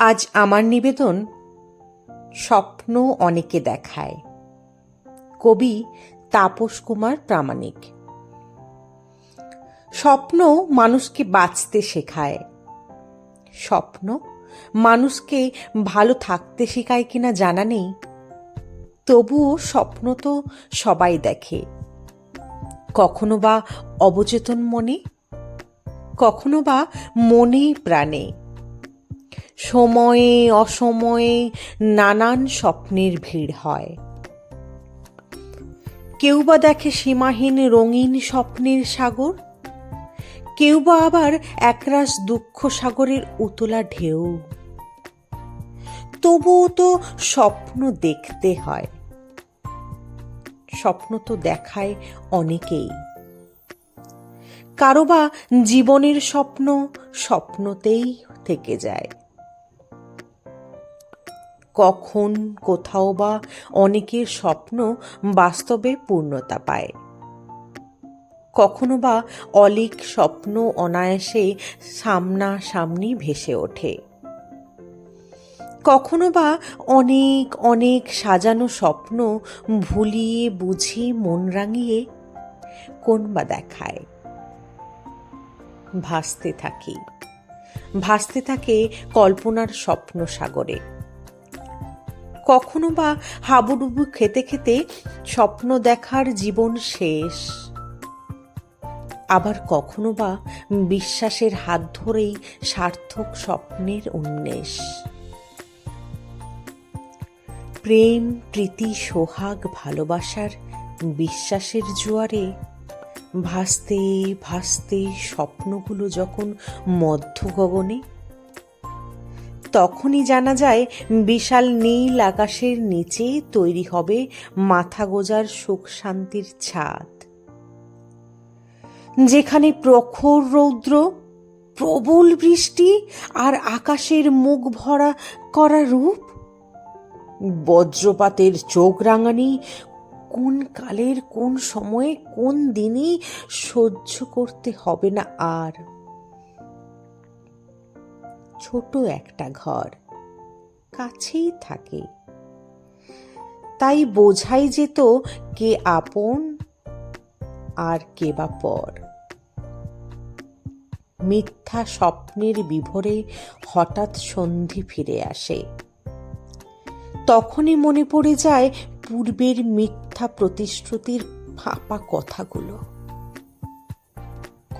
আজ আমার নিবেদন স্বপ্ন অনেকে দেখায়। কবি তাপস কুমার প্রামাণিক। স্বপ্ন মানুষকে বাঁচতে শেখায়। স্বপ্ন মানুষকে ভালো থাকতে শেখায় কিনা জানা নেই। তবুও স্বপ্ন তো সবাই দেখে। কখনো বা অবচেতন মনে, কখনো বা মনে প্রাণে। সময়ে অসময়ে নানান স্বপ্নের ভিড় হয়। কেউ বা দেখে সীমাহীন রঙিন স্বপ্নের সাগর কেউ বা আবার একরাশ দুঃখ সাগরের উতলা ঢেউ। তবুও তো স্বপ্ন দেখতে হয়। স্বপ্ন তো দেখায় অনেকেই। কারও বা জীবনের স্বপ্ন স্বপ্নতেই থেকে যায়। কখন, কোথাও বা অনেকের স্বপ্ন বাস্তবে পূর্ণতা পায়। কখনো বা অলিক স্বপ্ন অনায়াসে সামনাসামনি ভেসে ওঠে। কখনো বা অনেক অনেক সাজানো স্বপ্ন ভুলিয়ে বুঝিয়ে মন রাঙিয়ে কোন বা দেখায়। ভাসতে থাকি। ভাসতে থাকে কল্পনার স্বপ্ন সাগরে। কখনো বা হাবুডুবু খেতে খেতে স্বপ্ন দেখার জীবন শেষ। আবার কখনো বা বিশ্বাসের হাত ধরেই সার্থক স্বপ্নের উন্মেষ। প্রেম, প্রীতি, সোহাগ, ভালোবাসার বিশ্বাসের জোয়ারে ভাসতে ভাসতে স্বপ্নগুলো যখন মধ্য গগনে তখনই জানা যায়, বিশাল নীল আকাশের নিচে তৈরি হবে মাথা গোজার সুখ শান্তির ছাদ। যেখানে প্রখর রৌদ্র, প্রবল বৃষ্টি আর আকাশের মুখ ভরা করা রূপ। বজ্রপাতের চোখ রাঙানি, কোন কালের কোন সময়ে কোন দিনই সহ্য করতে হবে না আর। ছোট একটা ঘর। কাছেই থাকে। তাই বোঝাই যেত কে আপন আর কে বা পর। মিথ্যা স্বপ্নের বিভোরে হঠাৎ সন্ধি ফিরে আসে। তখনই মনে পড়ে যায় পূর্বের মিথ্যা প্রতিশ্রুতির ফাঁপা কথাগুলো।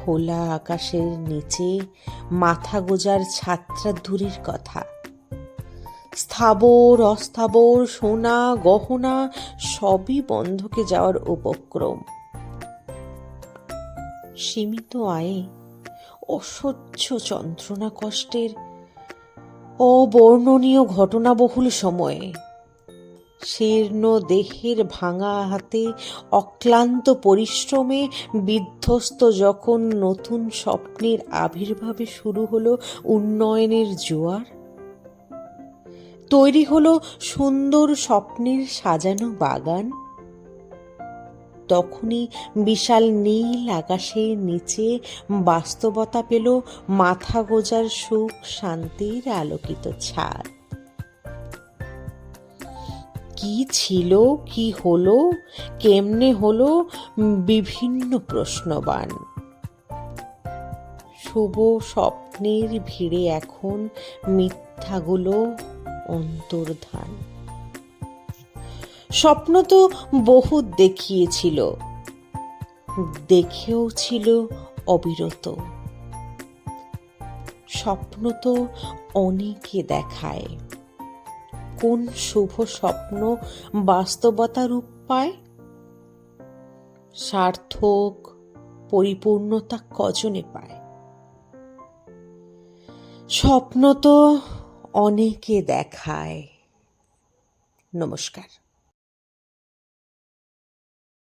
খোলা আকাশের নিচে মাথা গোজার ছাত্রাধুরির কথা। স্থাবর, অস্থাবর, সোনা, গহনা, সবই বন্ধকে যাওয়ার উপক্রম। সীমিত আয়ে অসহ্য যন্ত্রণা কষ্টের অবর্ণনীয় ঘটনাবহুল সময়ে শীর্ণ দেহের ভাঙা হাতে অক্লান্ত পরিশ্রমে বিধ্বস্ত যখন নতুন স্বপ্নের আবির্ভাবে শুরু হলো উন্নয়নের জোয়ার, তৈরি হলো সুন্দর স্বপ্নের সাজানো বাগান, তখনই বিশাল নীল আকাশের নিচে বাস্তবতা পেল মাথা গোজার সুখ শান্তির আলোকিত ছাদ। কি ছিল, কি হলো, কেমনে হলো, বিভিন্ন প্রশ্নবান। শুভ স্বপ্নের ভিড়ে এখন মিথ্যাগুলো অন্তর্ধান। স্বপ্ন তো বহু দেখিয়েছিল, দেখেও ছিল অবিরত। স্বপ্ন তো অনেকে দেখায়। কোন শুভ স্বপ্ন বাস্তবতা রূপ পায়? সার্থক, পরিপূর্ণতা কজনে পায়? স্বপ্ন তো অনেকে দেখায়। নমস্কার।